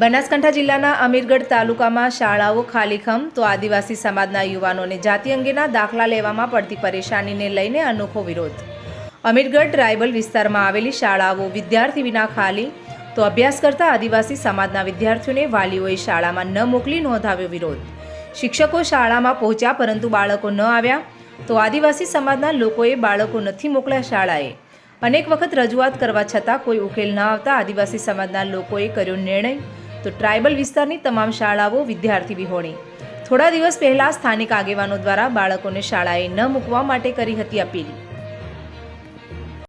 બનાસકાંઠા જિલ્લાના અમીરગઢ તાલુકામાં શાળાઓ ખાલીખમ તો આદિવાસી સમાજના યુવાનોને જાતિ અંગેના દાખલા લેવામાં પડતી પરેશાનીને લઈને અનોખો વિરોધ. અમીરગઢ ટ્રાઇબલ વિસ્તારમાં આવેલી શાળાઓ વિદ્યાર્થી વિના ખાલી તો અભ્યાસ કરતા આદિવાસી સમાજના વિદ્યાર્થીઓને વાલીઓએ શાળામાં ન મોકલી નોંધાવ્યો વિરોધ. શિક્ષકો શાળામાં પહોંચ્યા પરંતુ બાળકો ન આવ્યા તો આદિવાસી સમાજના લોકોએ બાળકો નથી મોકલ્યા શાળાએ. અનેક વખત રજૂઆત કરવા છતાં કોઈ ઉકેલ ન આવતા આદિવાસી સમાજના લોકોએ કર્યો નિર્ણય તો ટ્રાઇબલ વિસ્તારની તમામ શાળાઓ વિદ્યાર્થી વિહોણી. થોડા દિવસ પહેલા સ્થાનિક આગેવાનો દ્વારા બાળકોને શાળાએ ન મૂકવા માટે કરી હતી અપીલ.